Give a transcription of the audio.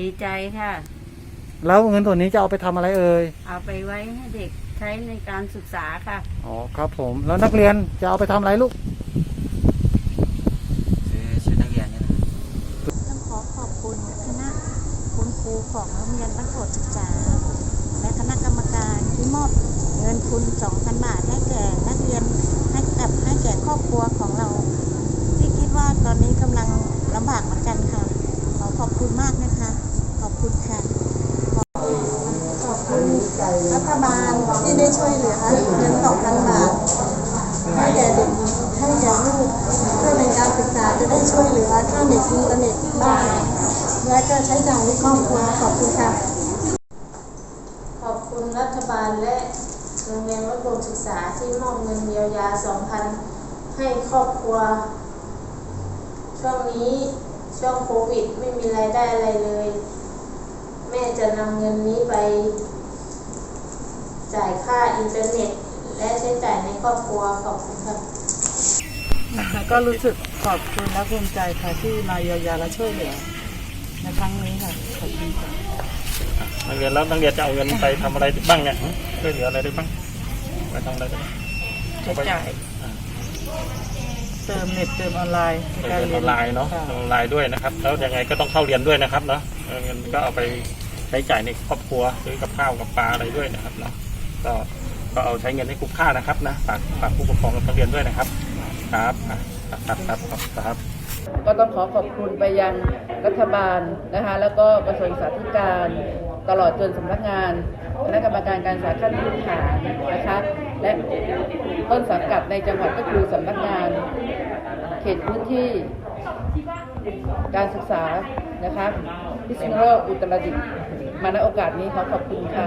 ดีใจค่ะ แล้วเงินส่วนนี้จะเอาไปทำอะไรเอ่ย เอาไปไว้ให้เด็กใช้ในการศึกษาค่ะ อ๋อครับผม แล้วนักเรียนจะเอาไปทำอะไรลูก ซื้อชุดนักเรียนนี่แหละต้องขอขอบคุณคณะคุณครูของโรงเรียนบ้านโพดศึกษา และคณะกรรมการที่มอบเงินทุน 2,000 บาทให้แก่นักเรียนให้กับให้แก่ครอบครัวของเรา ที่คิดว่าตอนนี้กำลังลำบากเหมือนกันค่ะข อขอบคุณมากนะคะ ขอบคุณค่ะ ขอบคุณรัฐบาลที่ได้ช่วยเหลือเงิน2,000บาทให้แก่เด็กให้แก่ลูกเพื่อในการศึกษาจะได้ช่วยเหลือค่าเน็ตอินเทอร์เน็ตบ้างและก็ใช้จ่ายในครอบครัวขอบคุณค่ะ ขอบคุณรัฐบาลและโรงเรียนวัดโบสถ์ศึกษาที่มอบเงินเยียวยา 2,000 ให้ครอบครัว ช่วงนี้ ช่วงโควิดไม่มีรายได้อะไรเลย แม่จะนำเงินนี้ไป จ่ายค่าอินเทอร์เน็ต และใช้จ่ายในครอบครัวขอบคุณค่ะค่ะก็รู้สึกขอบคุณและภูมิใจค่ะที่มาเยียวยาและช่วยเหลือในครั้งนี้ค่ะขอบคุณค่ะนักเรียนแล้วนักเรียนจะเอาเงินไปทำอะไรบ้างเนี่ยหึช่วยเหลืออะไรได้บ้างไปทำอะไรได้บ้างใช้จ่าย เติมเน็ตเติมออนไลน์ในไปการเรียนเรีอยนอนไลน์เนาะค่ออนไลน์ด้วยนะครับ แล้วยังไงก็ต้องเข้าเรียนด้วยนะครับเนาะเออเงินก็เอาไปใช้จ่ายในครอบครัวซื้อกับข้าวกับปลาอะไรด้วยนะครับเนาะก็ก็เอาใช้เงินให้คุ้มค่านะครับนะฝากฝากผู้ปกครองกับนักเรียนด้วยนะครับ ครับอะครับครับครับครับ ก็ต้องขอขอบคุณไปยังรัฐบาลนะคะ แล้วก็กระทรวงสาธารณการ ตลอดจนสำนักงาน คณะกรรมการการศึกษาขั้นพื้นฐานนะคะและ ต้นสังกัดในจังหวัดก็คือสำนักงาน เขตพื้นที่ การศึกษานะคะพิษณุโลกอุตรดิตถ์มาในโอกาสนี้ขอขอบคุณค่ะ